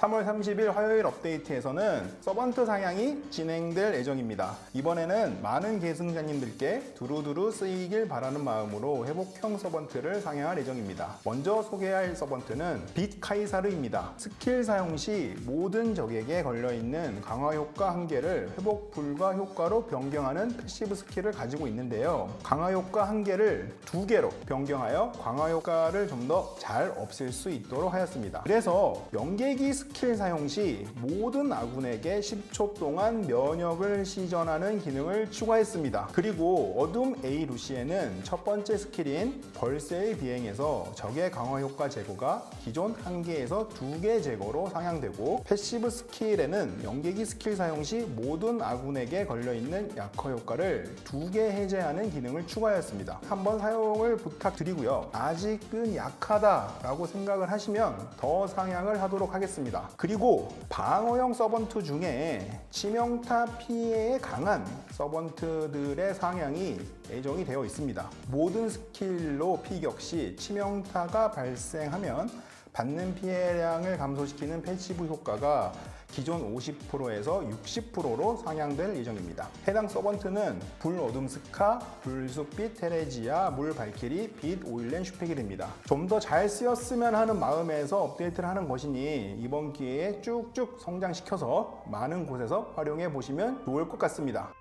3월 30일 화요일 업데이트에서는 서번트 상향이 진행될 예정입니다. 이번에는 많은 계승자님들께 두루두루 쓰이길 바라는 마음으로 회복형 서번트를 상향할 예정입니다. 먼저 소개할 서번트는 빛 카이사르입니다. 스킬 사용 시 모든 적에게 걸려있는 강화 효과 한 개를 회복 불가 효과로 변경하는 패시브 스킬을 가지고 있는데요. 강화 효과 한 개를 두 개로 변경하여 강화 효과를 좀 더 잘 없앨 수 있도록 하였습니다. 그래서 연계기 스킬 사용 시 모든 아군에게 10초 동안 면역을 시전하는 기능을 추가했습니다. 그리고 어둠 A 루시에는 첫 번째 스킬인 벌새의 비행에서 적의 강화 효과 제거가 기존 한 개에서 두개 제거로 상향되고 패시브 스킬에는 연계기 스킬 사용 시 모든 아군에게 걸려있는 약화 효과를 두개 해제하는 기능을 추가하였습니다. 한번 사용을 부탁드리고요. 아직은 약하다라고 생각을 하시면 더 상향을 하도록 하겠 습니다. 그리고 방어형 서번트 중에 치명타 피해에 강한 서번트들의 상향이 예정이 되어 있습니다. 모든 스킬로 피격 시 치명타가 발생하면 받는 피해량을 감소시키는 패시브 효과가 기존 50%에서 60%로 상향될 예정입니다. 해당 서번트는 불 어둠 스카, 불숲빛 테레지아, 물 발키리, 빛 오일렌 슈페길입니다. 좀 더 잘 쓰였으면 하는 마음에서 업데이트를 하는 것이니 이번 기회에 쭉쭉 성장시켜서 많은 곳에서 활용해 보시면 좋을 것 같습니다.